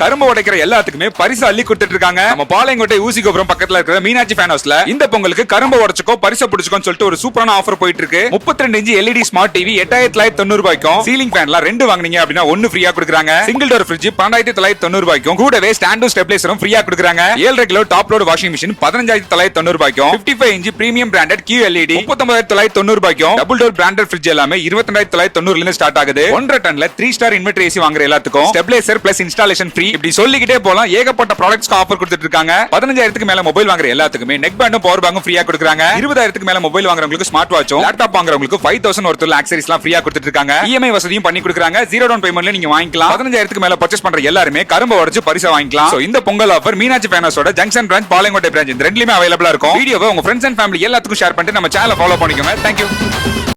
கரும்பு உடைக்கிற எல்லாத்துக்குமே பரிசு அள்ளி கொடுத்துட்டு இருக்காங்க. நம்ம பாளையங்கோட்டை ஊசி கோபுரம் பக்கத்துல இருக்கிற மீனாட்சி ஃபேன் ஹவுஸ்ல இந்த பொங்கலுக்கு கரும்பு உடைச்சுக்கோ பரிசு பிடிச்சுக்கோன்னு சொல்லிட்டு ஒரு சூப்பரான ஆஃபர் போயிட்டு இருக்கு முப்பத்தி ரெண்டு இன்ச்சு எல்இடி ஸ்மார்ட் டிவி எட்டாயிரத்தி தொள்ளாயிரத்தி தொண்ணூறு ரூபாய்க்கும் சீலிங் ஃபேன்ல ரெண்டு வாங்கினீங்க அப்படின்னா ஒன்னு ஃப்ரீயா கொடுக்குறாங்க. சிங்கிள் டோர் ஃப்ரிட்ஜ் பன்னெண்டாயிரத்தி தொள்ளாயிரத்தி தொண்ணூறு ரூபாய்க்கும் கூடவே ஸ்டாண்டும் ஸ்டெபிலைசரும் ஃப்ரீயா கொடுக்குறாங்க. ஏழரை kilo top load washing machine பதினஞ்சாயிரத்தி தொள்ளாயிரத்தி தொண்ணூறு ரூபாய்க்கும் fifty five inch premium branded Q LED முப்பத்தொன்பதாயிரத்தி தொள்ளாயிரத்தி தொண்ணூறு ரூபாய்க்கும் டபுள் டோர் பிராண்டட் ஃப்ரிட்ஜ் எல்லாமே இருபத்தி ரெண்டாயிரத்தி தொள்ளாயிரத்தி தொண்ணூறுல இருந்து ஸ்டார்ட் ஆகுது. ஒன்றரை டன்ல த்ரீ ஸ்டார் இன்வெர்டர் ஏசி வாங்குற எல்லாத்துக்கும் ஸ்டெப்லைசர் பிளஸ் இன்ஸ்டாலேஷன் ஃப்ரீ இப்படி சொல்லிக்கிட்டே போலாம். ஏகப்பட்ட ப்ராடக்ட்ஸ்க்கு ஆஃபர் கொடுத்துட்டு இருக்காங்க பதினஞ்சாயிரத்துக்கு மேல மொபைல் வாங்குற எல்லாத்துக்குமே நெக் பேண்டும் பவர் பேங்கும் ஃப்ரீயா கொடுக்குறாங்க. இருபதாயிரத்துக்கு மேல மொபைல் வாங்குறவங்களுக்கு ஸ்மார்ட் வாட்சும் லேப்டாப் வாங்குறவங்களுக்கு ஃபைவ் தௌசண்ட் ஒருத்தர் ஆக்சரிஸ் எல்லாம் ஃப்ரீயா கொடுத்துட்டு இருக்காங்க இஎம்ஐ வசதியும் பண்ணி கொடுக்குறாங்க. ஜீரோ டவுன் பேமெண்ட்ல நீங்க வாங்கிக்கலாம். பதினஞ்சாயிரத்துக்கு மேல பர்ச்சேஸ் பண்ற எல்லாருமே கரும்பு உடச்சு பரிசா வாங்கிக்கலாம். இந்த பொங்கல் ஆஃபர் மீனாட்சி ஃபேனஸோட ஜங்ஷன் பிரான்ச் பாளையங்கோட்டை பிரான்ச் இந்த ரெண்டுலயுமே அவைலபிளா இருக்கும். வீடியோவை உங்க ஃப்ரெண்ட்ஸ் அண்ட் ஃபேமிலி எல்லாத்துக்கும் ஷேர் பண்ணிட்டு நம்ம சேனலை ஃபாலோ பண்ணிக்கோங்க. தேங்க்யூ